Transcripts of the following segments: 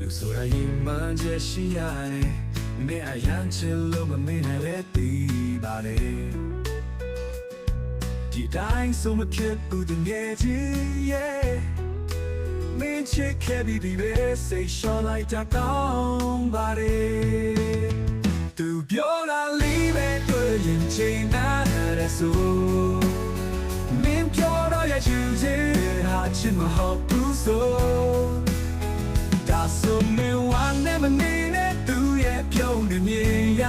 လူဆိုတာရင်မှန်ချက်ရှိရတယ်မင်းအရန်ချစ်လို့မမင်းနဲ့လည်းတည်ပါတယ်ဒီတိုင်းဆုံးမဖြစ်ဘူးတကယ်ကြီး yeah မင်းချစ်ခဲ့ပြီးပြီပဲစိတ်လျှော့လိုက်တာကောင်းပါတယ်သူပြောတာလေးပဲတွေ့ရင်ချိန်နာရဲဆိုမင်းပြောတော့ရဲ့ချူချင်ဟာချစ်မဟုတ်ဘူးဆိုဒါ ဆိုမင်းဝမ်းနဲ့မနေနဲ့သူရဲ့ပြုံးနေမြင်ရ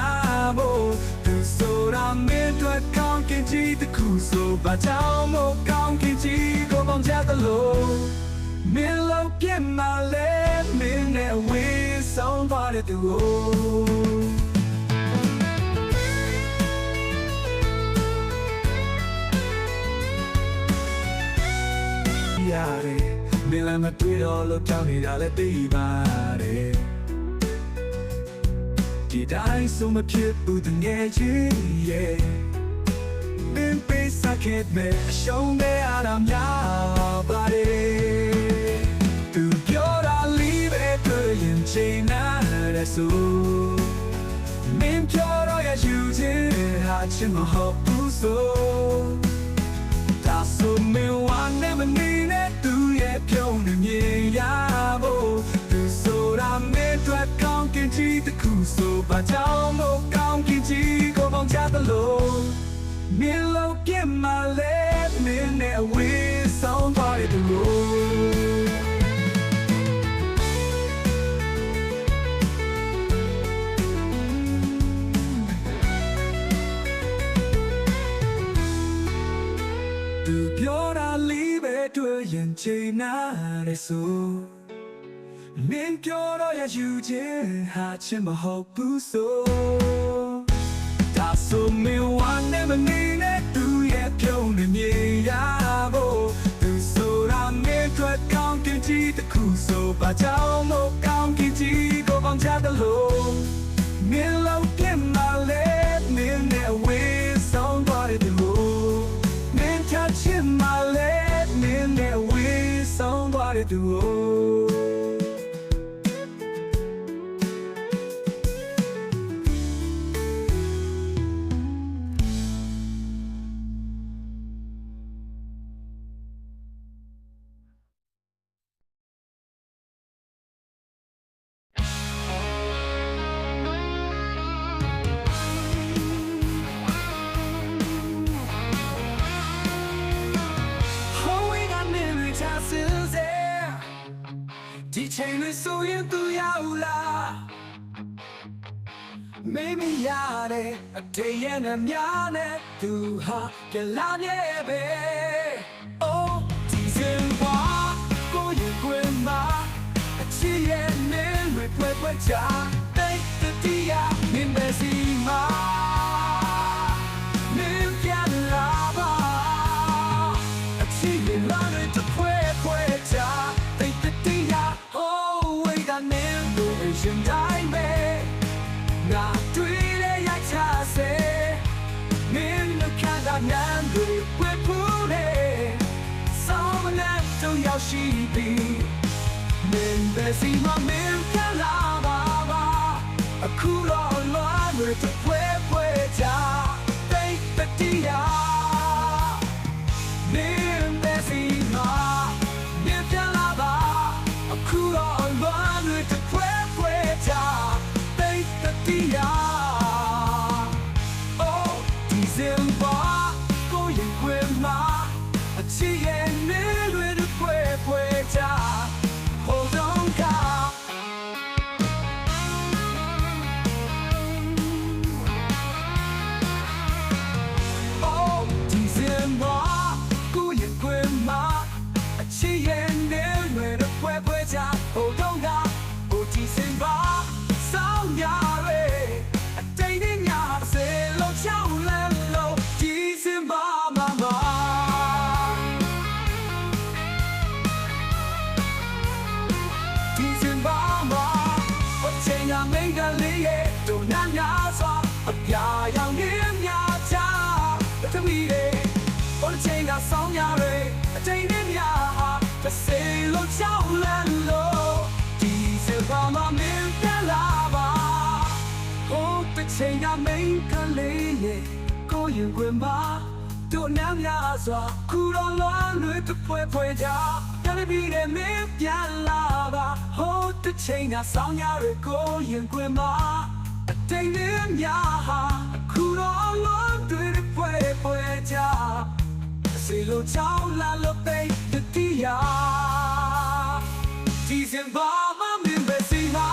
ဖို့သူဆိုတာမင်းတို့ကောင်းကင်ကြီးတစ်ခုဆိုဘာကြောင့်မို့ကောင်းကင်ကြီးကိုပေါင်းကြသလိုမင်းလောက်ပြစ်မှလဲမင်းနဲ့ဝေးဆောင်သွားတဲ့သူကိုရတယ် မင်းလည်းမတွေ့တော့လို့ကြောက်နေတာလည်းသိပါတယ်ဒီတိုင်းဆိုမဖြစ်ဘူးတငယ်ချင်းရဲ့မင်းပေးစခဲ့မဲ့အရှုံးနဲ့အားရများပါတယ်သူပြောတာလေးပဲတွေ့ရင်ချိန်နာရဲဆိုမင်းပြောတော့ရယူခြင်းဟာချင်မဟုတ်ဘူးဆိုဒါဆိုမင်းဝမ်းနဲ့မနေနဲ့သူရဲ့ ပြုံးနေမြင်ရဖို့သူဆိုတာမင်းတို့ကောင်းကင်ကြီးတစ်ခုဆိုဘာကြောင့်မို့ကောင်းကင်ကြီးကိုပေါင်းချသလိုမင်းလုံးပြစ်မှလဲမင်းနဲ့အဝေးဆောင်သွားတဲ့သူ ရင်ချိန်နာရဲဆိုမင်းပြောတော့ရယူခြင်းဟာချင်မဟုတ်ဘူးဆိုဒါဆိုမင်းဝမ်းနဲ့မနေနဲ့သူရဲ့ပြုံးနေမြေရဖို့သူဆိုတာမင်းတို့ကောင်းကင်ကြီးတစ်ခုဆိုဘာကြောင့်မို့ကောင်းကင်ကြီးကိုပေါင်းချတယ်လို့မင်းလောက်ပြစ်မှလဲ ဆော ဒီချိန်လေးဆိုရင်သူရောက်လာ Maybe ရတယ်အတေးရဲ့နဲ့များနဲ့သူဟာကြလာရဲ့ပဲ Oh ဒီစင်ပါကိုရင်ကွင်မှာအချစ်ရဲ့ ချိန်ကမိန်ကလေးနဲ့ကိုရင်ခွင်မှာတို့နမ်းများစွာခုတော်လွမ်းလွေတပွဲပွဲကြတယ်ပြီးတယ်မင်းပြန်လာပါဟိုးတစ်ချိန်ကဆောင်းရရဲ့ကိုရင်ခွင်မှာအတိတ်နဲ့များဟာခုတော်လွမ်းတွေတပွဲပွဲကြစီလိုချောင်းလာလို့ပိတ်တတိယ ဒီစင်ဘာမမင်းပဲစီမှာ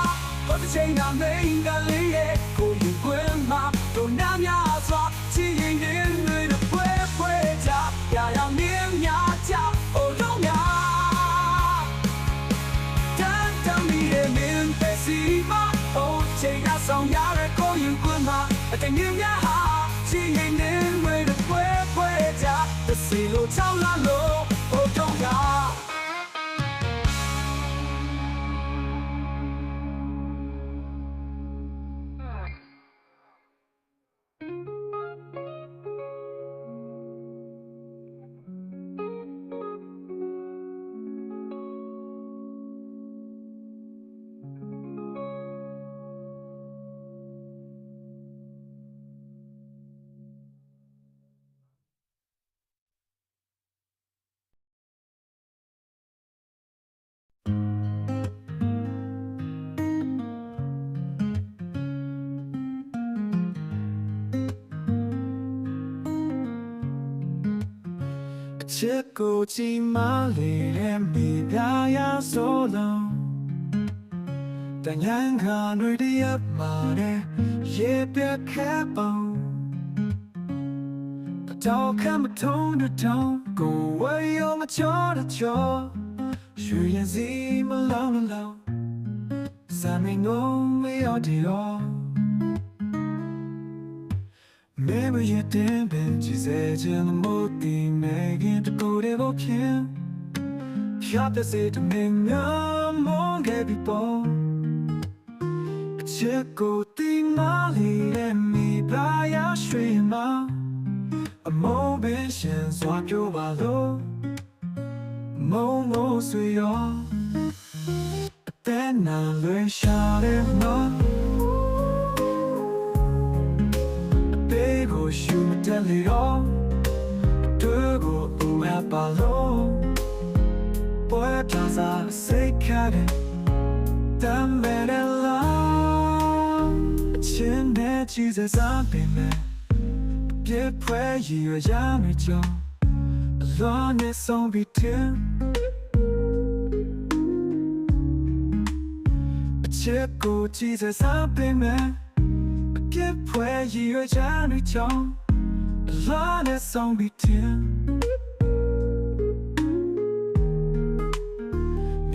ဘာတစ်ချိန်ကမိန်ကလေးရဲ့ကိုရင်ခွင်မှာတို့နာများစွာချစ်ရင်ရင်တွေတပွဲပွဲကြရရမင်းများကြအိုလုံးများတန်တမီရဲ့မင်းပဲစီမှာအိုချိန်ကဆောင်ရတဲ့ကိုရင်ခွင်မှာအတငင်းများဟာချစ်ရင်နေဝဲတဲ့ပွဲပွဲကြတစီလိုချော ချစ်ကိုကြည်မလေးတဲ့မိသားရဆိုလုံးတန်ရန်ခါတွေတည်းမှာတဲ့ရေပြက်ခဲပုံတော့ခံမထုံးတဲ့ထုံးကိုဝေရောမချောတဲ့ချောရွှေရင်စီမလောင်းလောင်းစမ်းမငုံမရောတရော Maybe you didn't been she said you the moody making to go to the pin Shot the say to me no more get people Check go the mali and me by a stream A motion swap your wallow Mo mo sweet Then I learn shot it more ဘေးကိုရှူမတက်လေတော့တို့ ပွဲပြစာစိတ်ခါတဲ့တမ်းမဲ့လားအချင်းနဲ့ကြည့်စစားပင်မဲ့ပြည့်ဖွဲရည်ရရ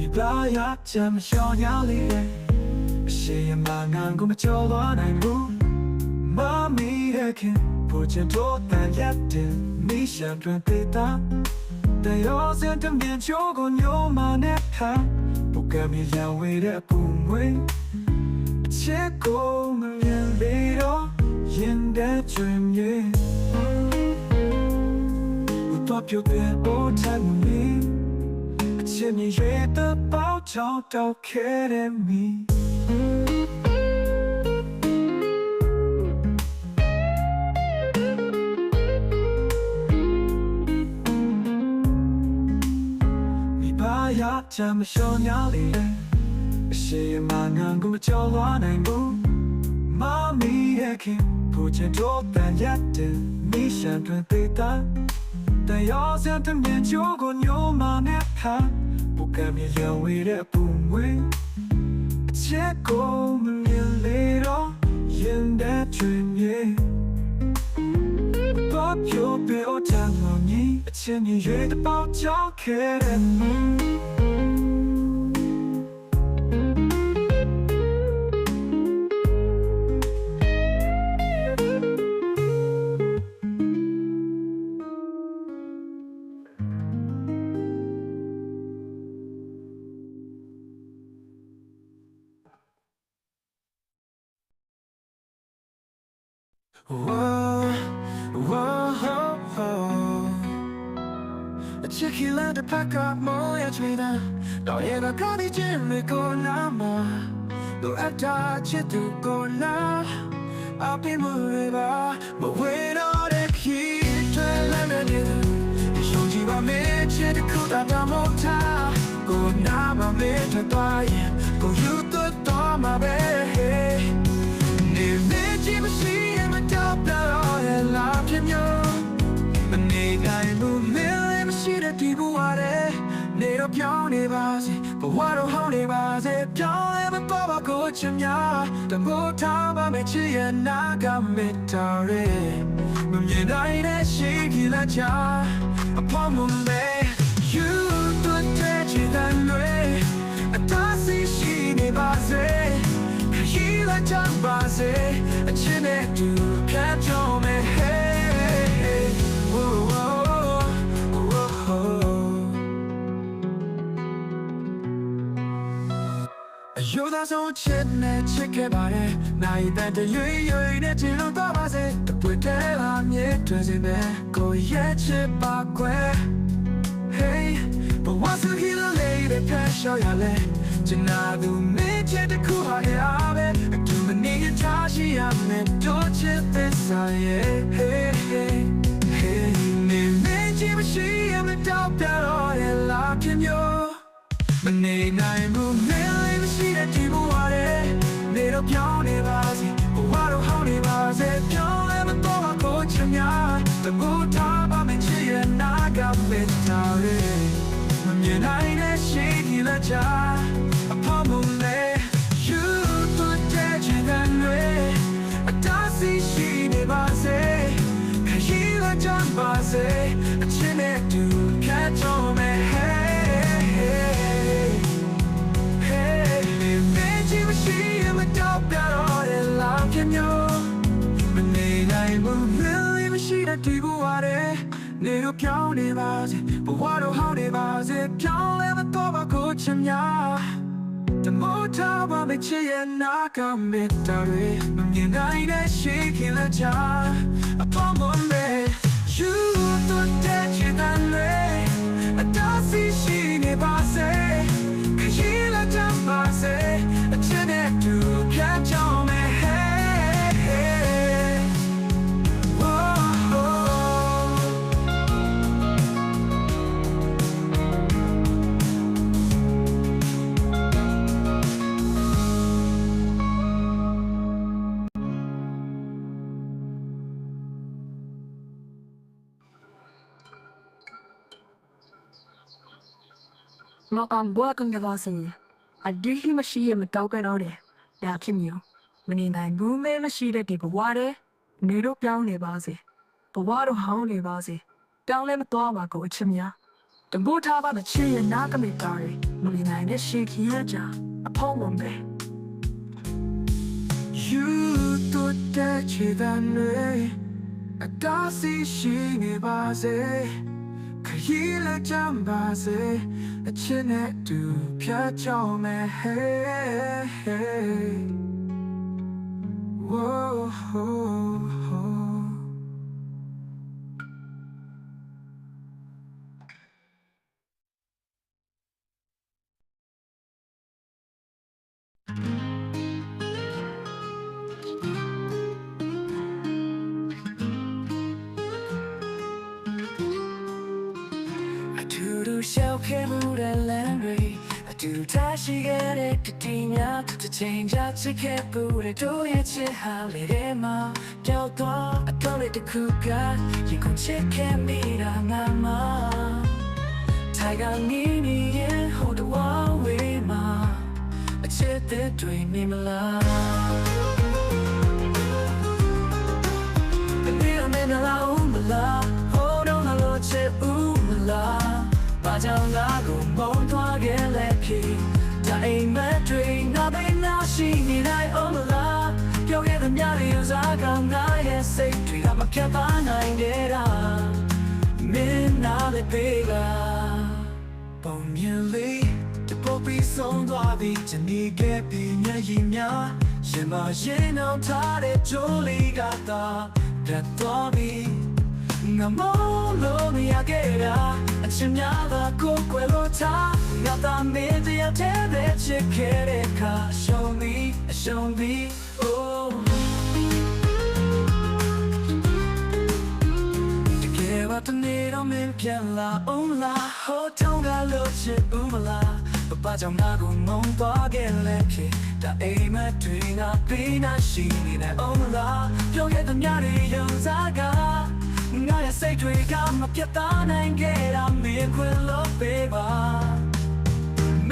ပြီးတင်အချစ်ကိုကြည့်စစားပင်မဲ့ပြည့်ဖွဲရည်ရွယ်ချမ်းတွေကြောင့်လာနဲ့ဆောင်ပြီးတင်မိဘရချမ်းမလျှော်ညာလေးရဲ့အရှိယမငန်းကိုမကြော်သွားနိုင်ဘူးမမီရဲ့ခင်ဖို့ချင်တော့တန်ရက်တင်မိရှန်တွင်ပေတာတရောစင်တမြင်ချိုးကိုညိုမနဲ့ဖန်ပုကမီလဝေးတဲ့ပုံဝေးချစ်ကိုမမြင်လေတော့ရင်တဲ့ကျွင်မြေဘုတော့ပြုတ်တဲ့ဘောထမ်းမီအချစ်မြေရဲ့တပေါချောင်းတောက်ခဲ့တဲ့မီ မိဘရချမ်းမလျှော်ညာလေအရှိမငန်းကိုကြော်လွားနိုင်ဘူးမမီရဲ့ခင်ဖို့ချင်တော့တန်ရက်တဲ့မိရှန်တွင်သေး တာတန်ရောစတဲ့မြင်ချိုးကိုညိုမနဲ့ဖာပုကမြေလဝေးတဲ့ပုံဝေးအချက်ကိုမမြင်လေတော့ရင်တဲ့ချွေမြေဘာပြောပြောချမ်းမမီအချ Whoa, whoa, whoa. Check you let the pack up more ya trade. Don't you ever got it Jimmy go na ma. Do I touch it to go na. အပြင်းမရပါမဝေတော့တဲ့ခီးတွေလည်းမနေရုံကြည့်ပါမေးချစ်တဲ့ခုတာတမောထားကိုနာမမေးထွက် ပြောင်းနေပါစေဘဝတော့ဟောင်းနေပါစေပြောင်းလဲမပေါ်ပါကိုချင်များတမိုးထားပါမယ်ချစ်ရဲ့နာကမေတ္တာရဲ့မမြင်နိုင်တဲ့ရှိခိလာချာအဖေမမဲ You တို့တဲ့ချစ်တဲ့လွေအတားစီရှိနေပါစေခရီးလာချမ်းပါစေအချင်းနဲ့တူဖြတ်ကျော်မယ် အယိုးသားဆုံးချစ်နဲ့ချစ်ခဲ့ပါတယ်။နိုင်တဲ့တရွေ့ရွေ့နဲ့ချင်လို့တော့ပါစေ။တပွေတဲလာမြေတွင်စင်ပဲကိုရဲ့ချစ်ပါကွယ်။ Hey ဘဝစုဟီလိုလေးတဲ့ဖက်ရှော့ရလဲ။ကျနာသူမင်းချစ်တဲ့ခုဟာအားပဲ။အတူမနေချာရှိရမယ်တို့ချစ်သစ္စာရဲ့ Hey hey hey နေမင်းချစ်မရှိရမတော့ပြတော့ရဲ့လာပြမျိုးမ နေနိုင်ဘူးမင်းလေးမရှိတဲ့ဒီဘဝရဲ့နေတော့ပြောင်းနေပါစေဘဝတော့ဟောင်းနေပါစေပြောင်းလဲမတော့ပါကိုချင်များတမိုးထားပါမချင်ရဲ့နာကမေတ္တာရဲ့မမြင်နိုင်တဲ့ရှိကြီးလက်ချ နေတော့ပြောင်းနေပါစေဘဝတော့ဟောင်းနေပါစေပြောင်းလဲမတော့ပါကိုချင်များတမိုးထားပါမချစ်ရဲ့နာကမေတ္တာတွေမမြင်နိုင်တဲ့ရှိခင်လက်ချအဖေမမဲ You don't touch it and lay အတားစီရှိ မအမ်ဘွားကန်ကဘာစင်အဒီဟိမရှိရမတောက်ကတော့တယ်ဒါဖြစ်မျိုးမနေနိုင်ဘူးမဲမရှိတဲ့ဒီဘဝတဲ့နေတော့ပြောင်းနေပါစေဘဝတော့ဟောင်းနေပါစေတောင်းလဲမသွားပါကိုအချစ်များတမိုးထားပါမချစ်ရဲ့နာကမိတာရမနေနိုင်တဲ့ရှေခီရကြအဖောင်းမမဲ You to touch it and lay အတားစီရှိနေပါစေခ ရီးလာကြပါစေအချစ်နဲ့တူဖြတ်ကြောင်းမယ် Hey, hey. Whoa, တူထားရှိခဲ့တဲ့တတိများတစ်ချိန်ကြာချစ်ခဲ့မှုတဲ့တို့ရဲ့ချစ်ဟာလေထဲမှာပြောက်သွားအတော့လေးတစ်ခုကရင်ကုန်ချစ်ခဲ့မိတာငါမှထိုင်ကနေနေရင်ဟိုတော့ဝေးမှာအချစ်တဲ့တွေနေမလား Mira me na la umla Hold on a lo che umla Ba jang la go mong twa ge le phi Da ai ma twi na be na shi ni dai umla ပြောခဲ့သမျှတွေယူစားကောင်းငါရဲ့စိတ်တွေကမဖြတ်သားနိုင်တဲ့တာမင်းနာလေပေးကပုံမြင်လေးတပေါ်ပြီးဆုံးသွားပြီချင်နေခဲ့ပြီးမျက်ရည်များရှင်မရင်အောင်ထားတဲ့ကြိုးလေးကသာပြတ်သွားပြီငါမလို့မရခဲ့တာအချင်များသာကိုယ်ကွယ်လို့ထား မြောက်သားမင်းတယောက်တည်းပဲချစ်ခဲ့တဲ့အခါရှုံးပြီးအရှုံးပြီး oh တကယ်ပါတနေ့တော့မင်းပြန်လာအောင်လားဟိုတောင်းကလို့ချစ်ဦးမလားပပကြောင့်ငါကိုမုန်းသွားခဲ့လေဖြစ်ဒါအိမ်မက်တွင်ငါပေးနာရှိနေတဲ့အောင်လားပြောရတဲ့များတွေရုံစားကငါရဲ့စိတ်တွေကမပြတ်သားနိုင်ခဲ့တာမင်းခွင့်လို့ပေးပါ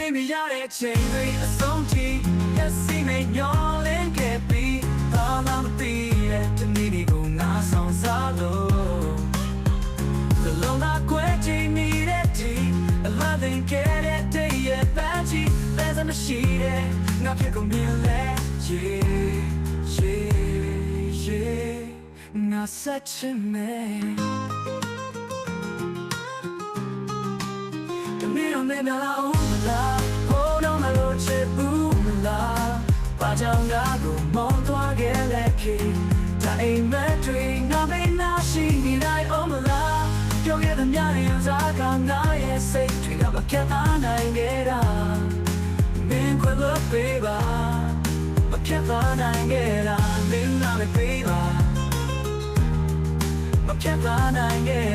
မင်းမရတဲ့ချိန်တွေအဆုံးထိရစီမညောလင်းခဲ့ပြီးဘာမှမသိတဲ့ဒီနေ့ဒီကိုငါဆောင်စားလို့ The long I quit me that tea A loving get it day yeah batchy There's a machine Nga pick on me let yeah yeah yeah Nga such a man The middle me na la oh la Oh no my lord chip boom la ဘာကြောင့်ငါကိုမောင်းသွားခဲ့လဲခေဒါအိမ်မက်တွေငါမေးနာရှိနေလိုက်အောင်မလားပြောခဲ့တဲ့ညတွေစားကငါရဲ့စိတ်တွေကမကတ်သားနိုင်ခဲ့တာမင်းခွင့်လို့ပေးပါမကတ်သားနိုင်ခဲ့တာမင်းနာမပေးပါမကတ်သားနိုင်ခဲ့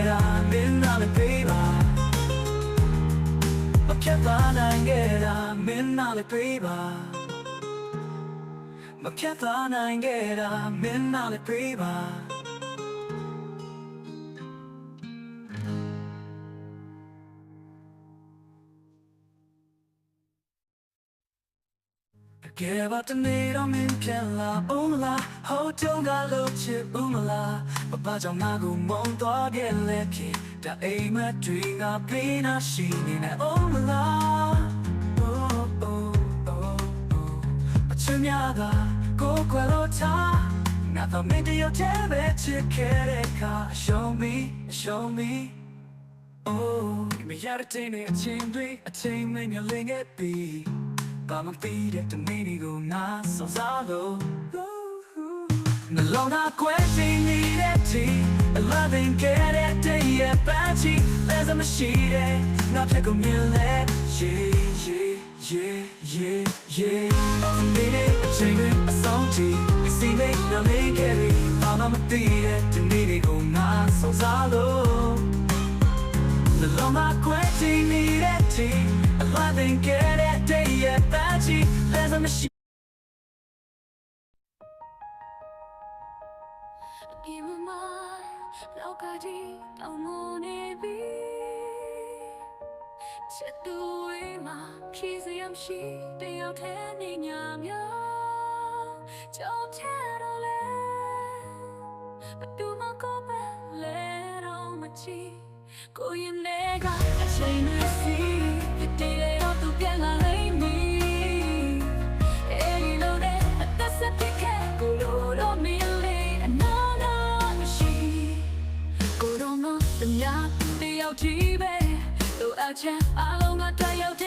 သားနိုင်ခဲ့တာမင်းနာမပေးပါမဖြတ်သားနိုင်ခဲ့တာမင်းနာလည်းပြေးပါ ကယ်ပါတနေ့တော့မင်းပြန်လာဦးမလားဟိုတုန်းကလို့ချစ်ဦးမလားပပကြောင့်ငါကိုမုန်းသွားခဲ့လဲဖြစ်ဒါအိမ်မက်တွေငါပေးနာရှိနေနေဦးမလား Oh oh oh oh အချင်များကကိုယ်ကွယ်လို့ထားငါတော့မင်းတယောက်တည်းပဲချစ်ခဲ့တဲ့အခါ Show me show me Oh မရတဲ့တင်းနဲ့အချင်းတွေအချင်းမင်းမျိုးလင်းခဲ့ပြီ ဘာမှပြီးတဲ့တနေ့ဒီကိုငါစောစားလို့နှလုံးသားကွဲချင်နေတဲ့ tea a loving get it day yeah batchy there's a machine ငါဖြစ်ကုန်မြင်လဲ yeah yeah yeah yeah yeah ဒီနေ့အချိန်တွေအဆုံးထိစီနေနလေးခဲ့ပြီဘာမှမသိတဲ့ဒီနေ့ဒီကိုငါစောစားလို့ The long I quit နေတဲ့ tea a loving get there's a machine ဒီမမလောက်ကကြီးတောင်းမနေပြီချစ်သူဝေးမှာဖြည့်စရာမရှိတယောက်တည်းနေညာများကြောက်ချတော့လေဘယ်သူမှကိုပဲလဲ hasta se pique coloro mille anana machine Corona the nya the out tibe lo acha along a tie out